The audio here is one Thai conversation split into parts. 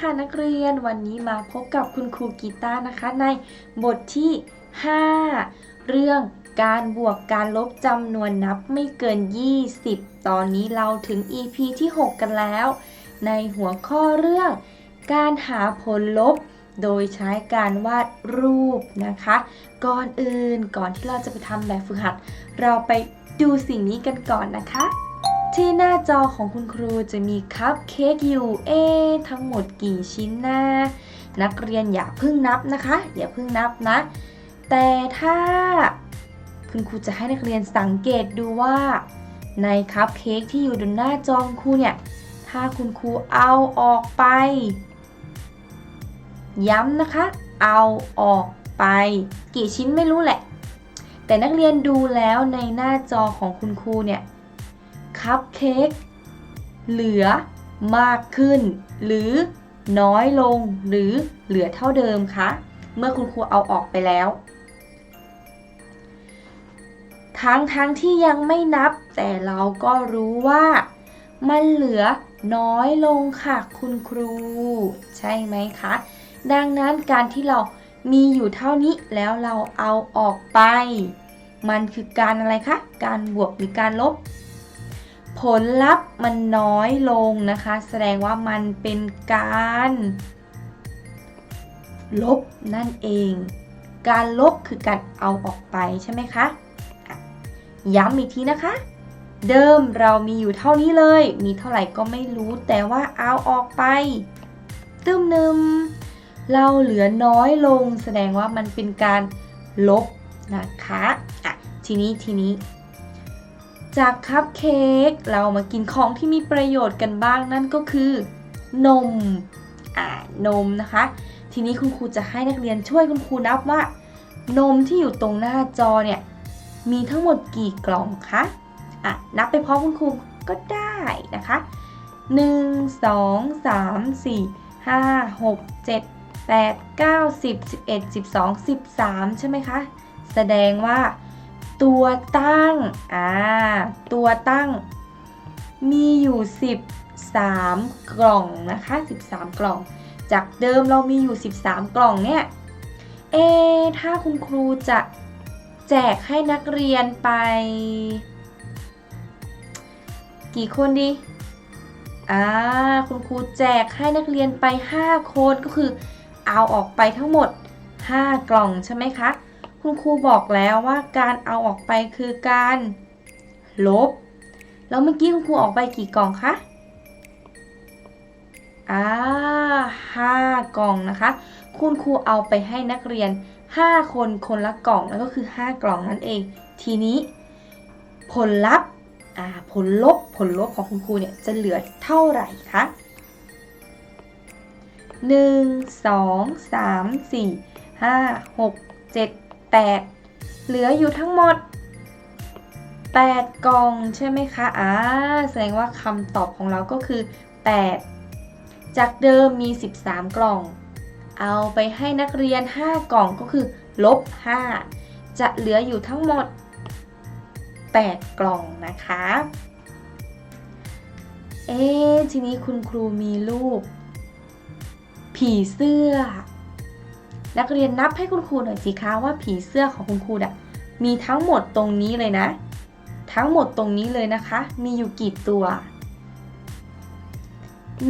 ค่ะนักเรียนวันนี้มาพบกับคุณครูกีตาร์นะคะ ในบทที่ 5 เรื่องการบวกการลบจำนวนนับไม่เกิน 20 ตอนนี้เราถึง EP ที่ 6 กันแล้ว ในหัวข้อเรื่อง การหาผลลบ โดยใช้การวาดรูปนะคะ ก่อนอื่นก่อนที่เราจะไปทำแบบฝึกหัด เราไปดูสิ่งนี้กันก่อนนะคะ ที่หน้าจอของคุณครูจะมีคัพเค้กอยู่ เอ๊ทั้งหมดกี่ชิ้นนะนักเรียนอย่าเพิ่งนับนะคะ อย่าเพิ่งนับนะ แต่ถ้าคุณครูจะให้นักเรียนสังเกตดูว่า ในคัพเค้กที่อยู่บนหน้าจอคุณครูเนี่ย ถ้าคุณครูเอาออกไป ย้ำนะคะ เอาออกไป กี่ชิ้นไม่รู้แหละ แต่นักเรียนดูแล้วในหน้าจอของคุณครูเนี่ย คัพเค้กเหลือมากขึ้น หรือน้อยลงหรือเหลือเท่าเดิมคะเมื่อคุณครูเอาออกไปแล้ว ทั้งทั้งที่ยังไม่นับ แต่เราก็รู้ว่ามันเหลือน้อยลงค่ะคุณครู ใช่ไหมคะ ดังนั้นการที่เรามีอยู่เท่านี้แล้วเราเอาออกไป มันคือการอะไรคะ การบวกหรือการลบ ผลลัพธ์มันน้อยลงนะคะ แสดงว่ามันเป็นการ ลบนั่นเอง การลบคือการเอาออกไปใช่ไหมคะ ย้ำอีกทีนะคะ เดิมเรามีอยู่เท่านี้เลย มีเท่าไหร่ก็ไม่รู้ แต่ว่าเอาออกไป ตึมนึมเราเหลือน้อยลง แสดงว่ามันเป็นการลบนะคะอะทีนี้ทีนี้ จากคัพเค้กเรามากินของที่มีประโยชน์กันบ้างนั่นก็คือนมอ่านมนะคะ ทีนี้คุณครูจะให้นักเรียนช่วยคุณครูนับว่า นมที่อยู่ตรงหน้าจอเนี่ยมีทั้งหมดกี่กล่องคะอะนับไปพร้อมคุณครูก็ได้นะคะ1 2 3 4 5 6 7 8 9 10 11 12 13 ใช่ไหมคะ แสดงว่า ตัวตั้ง อ่า ตัวตั้ง มีอยู่ 13 กล่องนะคะ 13 กล่อง จากเดิมเรามีอยู่ 13 กล่องเนี่ย เอ ถ้าคุณครูจะแจกให้นักเรียนไป กี่คนดี อ่า คุณครูแจกให้นักเรียนไป 5 คน ก็คือเอาออกไปทั้งหมด 5 กล่องใช่ไหมคะ คุณครูบอกแล้วว่าการเอาออกไปคือการ ลบ แล้วเมื่อกี้คุณครูออกไปกี่กล่องคะอ่าห้ากล่องนะคะ คุณครูเอาไปให้นักเรียน 5 คนคนละกล่องแล้วก็คือ 5 กล่องนั่นเอง ทีนี้ ผลลัพธ์อ่าผลลบผลลบของคุณครูเนี่ยจะเหลือเท่าไหร่คะ1 2 3 4 5 6 7 8 เหลืออยู่ทั้งหมด 8 กล่องใช่ไหมคะอ่าแสดงว่าคำตอบของเราก็คือ 8 จากเดิมมี 13 กล่อง เอาไปให้นักเรียน 5 กล่องก็คือลบ 5 จะเหลืออยู่ทั้งหมด 8 กล่องนะคะ เอ๊ทีนี้คุณครูมีรูปผีเสื้อ นักเรียนนับให้คุณครูหน่อยสิคะว่าผีเสื้อของคุณครูน่ะมีทั้งหมดตรงนี้เลยนะ ทั้งหมดตรงนี้เลยนะคะ มีอยู่กี่ตัว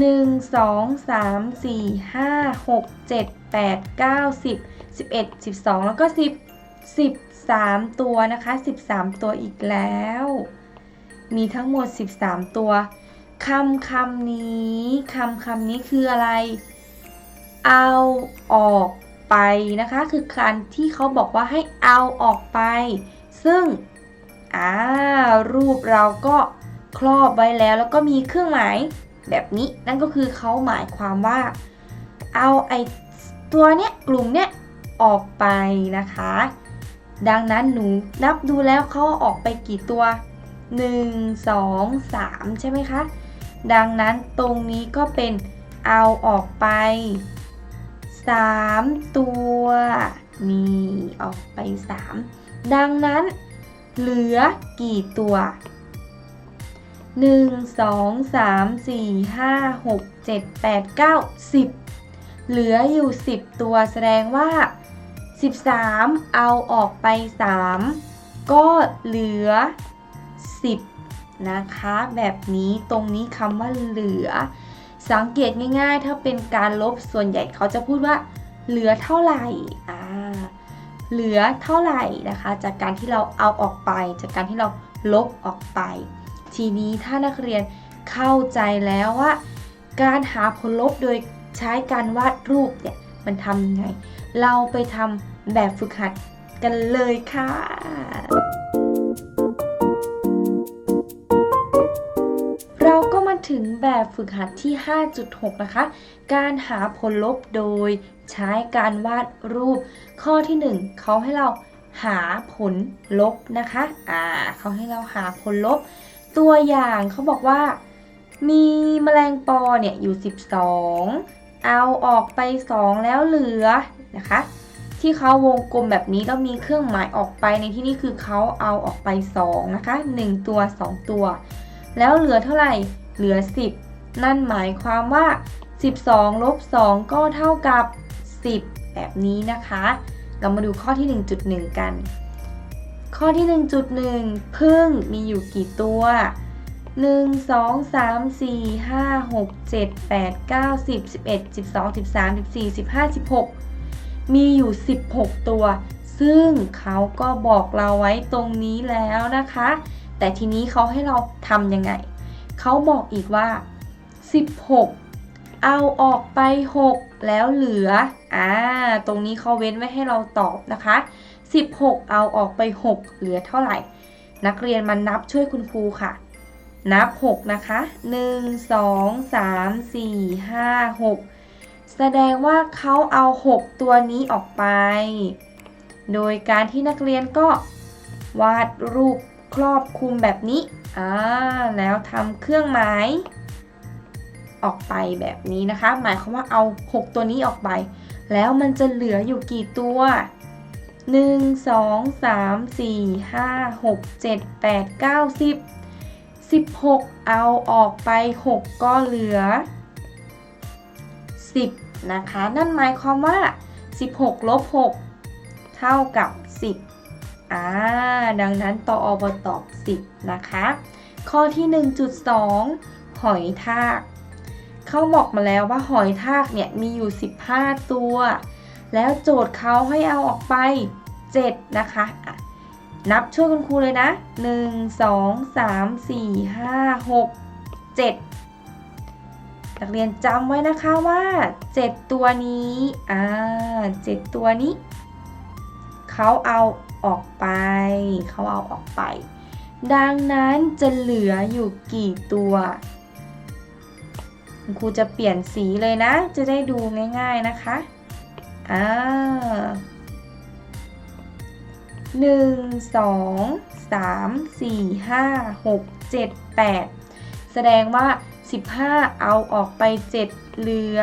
1 2 3 4 5 6 7 8 9 10 11 12แล้วก็10 13ตัวนะคะ13ตัวอีกแล้ว มีทั้งหมด13ตัวคำคำนี้คำคำนี้คืออะไร เอาออก ไปนะคะ คือการที่เขาบอกว่าให้เอาออกไป ซึ่งอ่ารูปเราก็ครอบไว้แล้ว แล้วก็มีเครื่องหมายแบบนี้ นั่นก็คือเขาหมายความว่า เอาไอตัวเนี้ยกลุ่มเนี้ยออกไปนะคะ ดังนั้นหนูนับดูแล้วเขาออกไปกี่ตัว 1 2 3 ใช่ไหมคะ ดังนั้นตรงนี้ก็เป็นเอาออกไป 3ตัวนี่ออกไป3ดังนั้นเหลือกี่ตัว1 2 3 4 5 6 7 8 9 10เหลืออยู่10ตัวแสดงว่า13เอาออกไป3ก็เหลือ10นะคะ แบบนี้ตรงนี้คำว่าเหลือ สังเกตง่ายๆ ถ้าเป็นการลบส่วนใหญ่เขาจะพูดว่า เหลือเท่าไหร่อ่าเหลือเท่าไหร่นะคะ จากการที่เราเอาออกไป จากการที่เราลบออกไป ทีนี้ถ้านักเรียนเข้าใจแล้วว่า การหาผลลบโดยใช้การวาดรูปเนี่ยมันทำยังไง เราไปทำแบบฝึกหัดกันเลยค่ะ ถึงแบบฝึกหัดที่ 5.6 นะคะ การหาผลลบโดยใช้การวาดรูป ข้อที่ 1เขาให้เราหาผลลบนะคะ อ่าเขาให้เราหาผลลบ ตัวอย่างเขาบอกว่า มีแมลงปอเนี่ยอยู่ 12 เอาออกไป 2 แล้วเหลือนะคะ ที่เขาวงกลมแบบนี้แล้วมีเครื่องหมายออกไปในที่นี้คือเขาเอาออกไป 2 นะคะ 1 ตัว 2 ตัว แล้วเหลือเท่าไหร่ เหลือ 10 นั่นหมายความว่า 12ลบ2ก็เท่ากับ 10 แบบนี้นะคะ เรามาดูข้อที่ 1.1 กัน ข้อที่ 1.1 พึ่งมีอยู่กี่ตัว 1 2 3 4 5 6 7 8 9 10 11 12 13 14 15 16 มีอยู่ 16 ตัว ซึ่งเขาก็บอกเราไว้ตรงนี้แล้วนะคะ แต่ทีนี้เขาให้เราทำยังไง เขาบอกอีกว่า 16 เอาออกไป 6 แล้วเหลือ อ่า ตรงนี้เขาเว้นไว้ให้เราตอบนะคะ 16 เอาออกไป 6 เหลือเท่าไหร่ นักเรียนมานับช่วยคุณครูค่ะ นับ 6 นะคะ 1 2 3 4 5 6 แสดงว่าเขาเอา 6 ตัวนี้ออกไป โดยการที่นักเรียนก็วาดรูป ครอบคลุมแบบนี้อ่าแล้วทำเครื่องหมายออกไปแบบนี้นะคะ หมายความว่าเอา 6 ตัวนี้ออกไป แล้วมันจะเหลืออยู่กี่ตัว 1 2 3 4 5 6 7 8 9 10 16 เอาออกไป 6 ก็เหลือ 10 นะคะ นั่นหมายความว่า 16ลบ6เท่ากับ 10 อ่าดังนั้นตออบตอบ10 นะคะ ข้อที่ 1.2 หอยทากเขาบอกมาแล้วว่าหอยทากเนี่ยมีอยู่ 15 ตัว แล้วโจทย์เขาให้เอาออกไป 7 นะคะอะนับช่วยคุณครูเลยนะ 1 2 3 4 5 6 7 นักเรียนจำไว้นะคะว่า 7 ตัวนี้ อ่า 7 ตัวนี้ เขาเอา ออกไป เขาเอาออกไป ดังนั้นจะเหลืออยู่กี่ตัวครูจะเปลี่ยนสีเลยนะ จะได้ดูง่ายๆนะคะอ่าหนึ่งสองสามสี่ห้าหกเจ็ดแปดแสดงว่า 15 เอาออกไป 7 เหลือ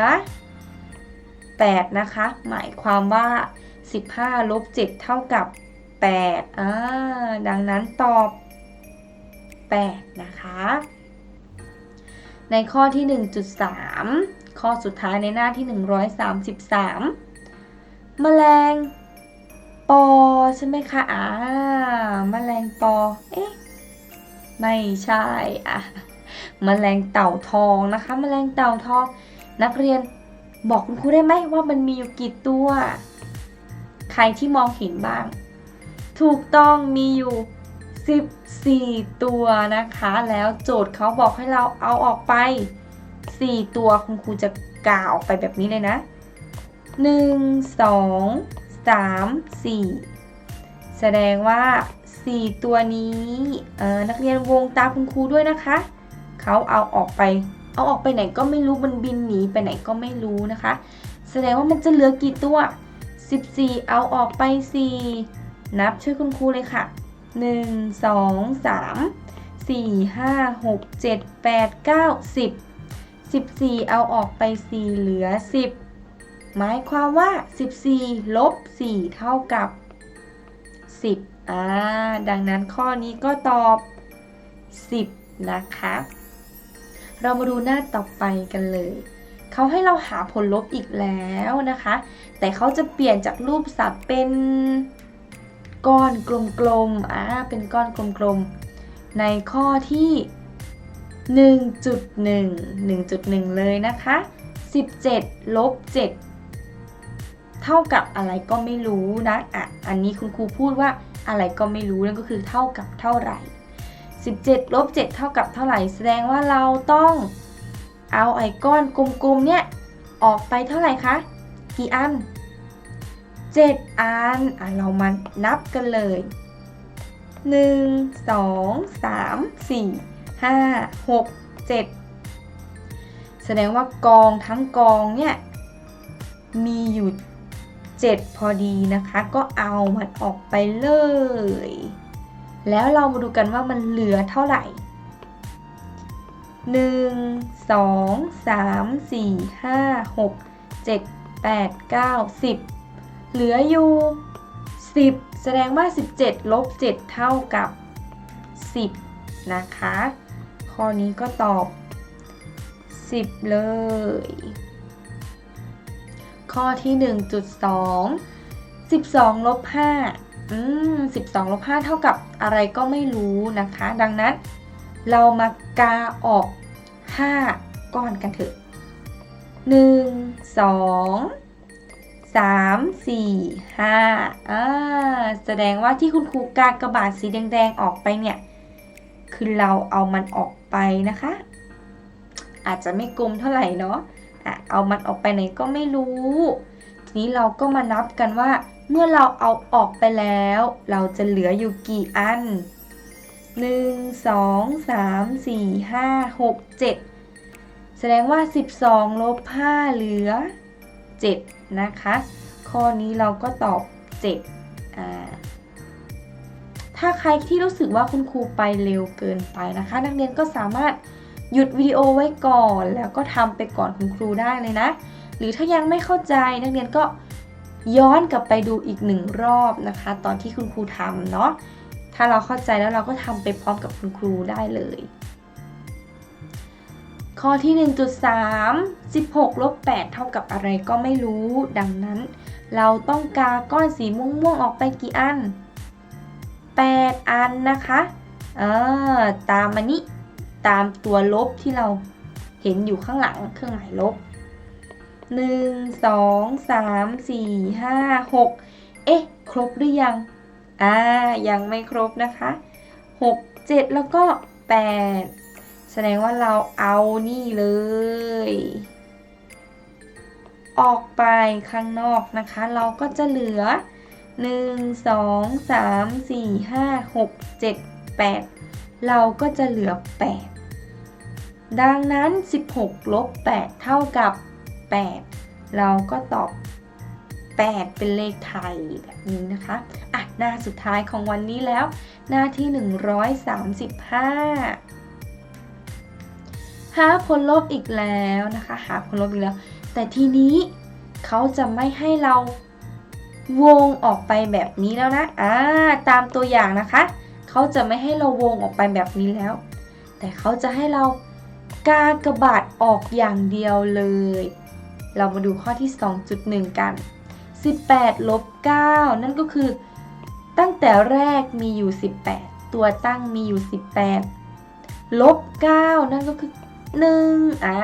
8 นะคะ หมายความว่า 15 ลบ 7 เท่ากับ 8อ่าดังนั้นตอบ 8 นะคะ ในข้อที่ 1.3 ข้อสุดท้ายในหน้าที่ 133 แมลงปอใช่ไหมคะอ่าแมลงปอ เอ๊ะ ไม่ใช่อะแมลงเต่าทองนะคะแมลงเต่าทอง นักเรียนบอกคุณครูได้ไหมว่ามันมีอยู่กี่ตัว ใครที่มองเห็นบ้าง ถูกต้องมีอยู่ 14 ตัวนะคะ แล้วโจทย์เขาบอกให้เราเอาออกไป 4 ตัวคุณครูจะกาออกไปแบบนี้เลยนะ 1 2 3 4 แสดงว่า 4 ตัวนี้นักเรียนวงตามคุณครูด้วยนะคะ เขาเอาออกไป เอาออกไปไหนก็ไม่รู้มันบินหนีไปไหนก็ไม่รู้นะคะ แสดงว่ามันจะเหลือกี่ตัว 14 เอาออกไป 4 นับช่วยคุณครูเลยค่ะ 1 2 3 4 5 6 7 8 9 10 14 เอาออกไป 4 เหลือ 10 หมายความว่า 14 ลบ 4 เท่ากับ 10อ่าดังนั้นข้อนี้ก็ตอบ 10 นะคะ เรามาดูหน้าต่อไปกันเลยเขาให้เราหาผลลบอีกแล้วนะคะ แต่เขาจะเปลี่ยนจากรูปสัตว์เป็น ก้อนกลมๆอ่าเป็นก้อนกลมๆ ในข้อที่ 1.1 1.1 เลยนะคะ 17ลบ7 เท่ากับอะไรก็ไม่รู้นะอะอันนี้คุณครูพูดว่าอะไรก็ไม่รู้นั่นก็คือเท่ากับเท่าไหร่ 17ลบ7เท่ากับเท่าไหร่ แสดงว่าเราต้องเอาไอ้ก้อนกลมๆเนี่ยออกไปเท่าไหร่คะกี่อัน 7 อันอะเรามานับกันเลย 1 2 3 4 5 6 7 แสดงว่ากองทั้งกองเนี่ย มีอยู่ 7 พอดีนะคะ ก็เอามันออกไปเลย แล้วเรามาดูกันว่ามันเหลือเท่าไหร่1 2 3 4 5 6 7 8 9 10เเหลืออยู่ 10 แสดงว่า 17 ลบ 7 เท่ากับ 10 นะคะ ข้อนี้ก็ตอบ 10 เลย ข้อที่ 1.2 12 ลบ 5 อืม 12 ลบ 5 เท่ากับอะไรก็ไม่รู้นะคะ ดังนั้น เรามากาออก 5 ก้อนกันเถอะ 1 2 3 4 5อ่าแสดงว่าที่คุณครูกากระบาดสีแดงๆออกไปเนี่ย คือเราเอามันออกไปนะคะ อาจจะไม่กลมเท่าไหร่เนาะอะเอามันออกไปไหนก็ไม่รู้ ทีนี้เราก็มานับกันว่า เมื่อเราเอาออกไปแล้ว เราจะเหลืออยู่กี่อัน1 2 3 4 5 6 7แสดงว่า12ลบ5เหลือ 7 นะคะ ข้อนี้เราก็ตอบ7อ่าถ้าใครที่รู้สึกว่าคุณครูไปเร็วเกินไปนะคะ นักเรียนก็สามารถหยุดวิดีโอไว้ก่อนแล้วก็ทำไปก่อนคุณครูได้เลยนะ หรือถ้ายังไม่เข้าใจนักเรียนก็ย้อนกลับไปดูอีกหนึ่งรอบนะคะ ตอนที่คุณครูทำเนาะถ้าเราเข้าใจแล้วเราก็ทำไปพร้อมกับคุณครูได้เลย ข้อที่ 1.3 16ลบ8เท่ากับอะไรก็ไม่รู้ ดังนั้น เราต้องกาก้อนสีม่วงๆออกไปกี่อัน 8 อันนะคะเออตามอันนี้ตามตัวลบที่เราเห็นอยู่ข้างหลังเครื่องหมายลบ 1 2 3 4 5 6 เอ๊ะ ครบหรือยัง อ่า ยังไม่ครบนะคะ 6 7 แล้วก็ 8 ดงว่าเราเอานี่เลย ออกไปข้างนอกนะคะ เราก็จะเหลือ 1 2 3 4 5 6 7 8 เราก็จะเหลือ 8 ดังนั้น 16 ลบ 8 เท่ากับ 8 เราก็ตอบ 8 เป็นเลขไทยแบบนี้นะคะ อะ หน้าสุดท้ายของวันนี้แล้ว หน้าที่ 135หาผลลบอีกแล้วนะคะ หาผลลบอีกแล้ว แต่ทีนี้เขาจะไม่ให้เราวงออกไปแบบนี้แล้วนะอ่าตามตัวอย่างนะคะ เขาจะไม่ให้เราวงออกไปแบบนี้แล้ว แต่เขาจะให้เรากากระบาดออกอย่างเดียวเลย เรามาดูข้อที่ 2.1 กัน 18ลบ9นั่นก็คือ ตั้งแต่แรกมีอยู่ 18 ตัวตั้งมีอยู่ 18ลบ9นั่นก็คือ 1อ่า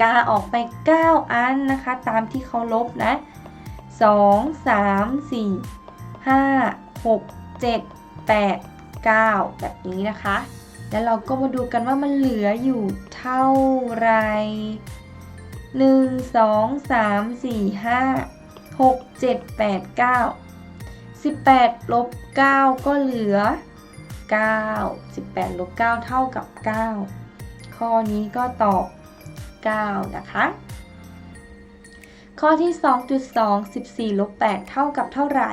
กาออกไป 9 อันนะคะ ตามที่เขาลบนะ2 3 4 5 6 7 8 9 แบบนี้นะคะ แล้วเราก็มาดูกันว่ามันเหลืออยู่เท่าไหร่1 2 3 4 5 6 7 8 9 18ลบ9ก็เหลือ 9 18ลบ9เท่ากับ 9 ข้อนี้ก็ตอบ 9 นะคะ ข้อที่ 2.2 14ลบ8เท่ากับเท่าไหร่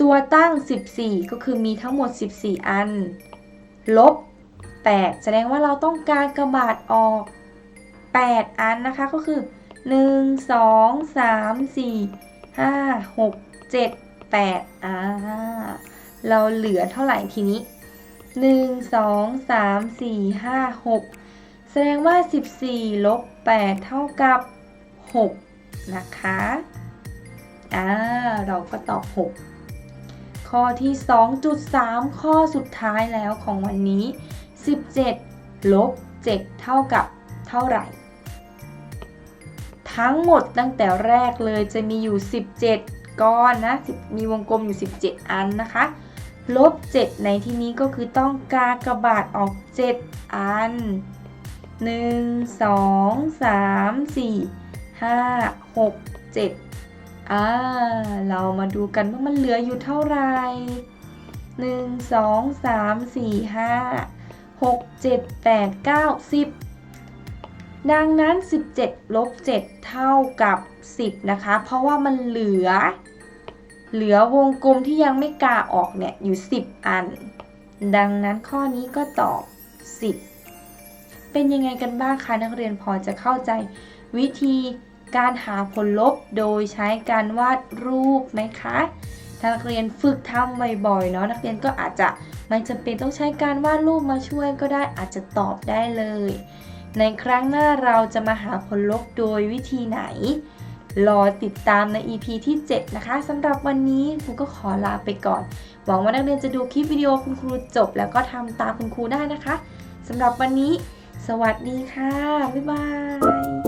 ตัวตั้ง 14 ก็คือมีทั้งหมด 14 อัน ลบ 8 แสดงว่าเราต้องการกระบาดออก 8 อันนะคะก็คือ 1 2 3 4 5 6 7 8อ่าเราเหลือเท่าไหร่ทีนี้ 1 2 3 4 5 6แสดงว่า14ลบ8เท่ากับ6นะคะอ่าเราก็ตอบ6ข้อที่2.3ข้อสุดท้ายแล้วของวันนี้17ลบ7เท่ากับเท่าไหร่ ทั้งหมดตั้งแต่แรกเลยจะมีอยู่ 17 ก้อนนะ มีวงกลมอยู่ 17 อันนะคะ ลบ 7 ในที่นี้ก็คือต้องกากระบาทออก 7 อัน 1 2 3 4 5 6 7อ่าเรามาดูกันว่ามันเหลืออยู่เท่าไหร่1 2 3 4 5 6 7 8 9 10 ดังนั้น 17 ลบ 7 เท่ากับ 10 นะคะ เพราะว่ามันเหลือ เหลือวงกลมที่ยังไม่กาออกเนี่ยอยู่ 10 อัน ดังนั้นข้อนี้ก็ตอบ 10 เป็นยังไงกันบ้างคะนักเรียนพอจะเข้าใจ วิธีการหาผลลบโดยใช้การวาดรูปไหมคะถ้านักเรียนฝึกทำบ่อยๆเนาะนักเรียนก็อาจจะไม่จำเป็นต้องใช้การวาดรูปมาช่วยก็ได้อาจจะตอบได้เลย ในครั้งหน้าเราจะมาหาผลลบโดยวิธีไหน รอติดตามใน EP ที่ 7 นะคะสำหรับวันนี้ครูก็ขอลาไปก่อน หวังว่านักเรียนจะดูคลิปวิดีโอคุณครูจบ แล้วก็ทำตามคุณครูได้นะคะสำหรับวันนี้ สวัสดีค่ะ บ๊ายบาย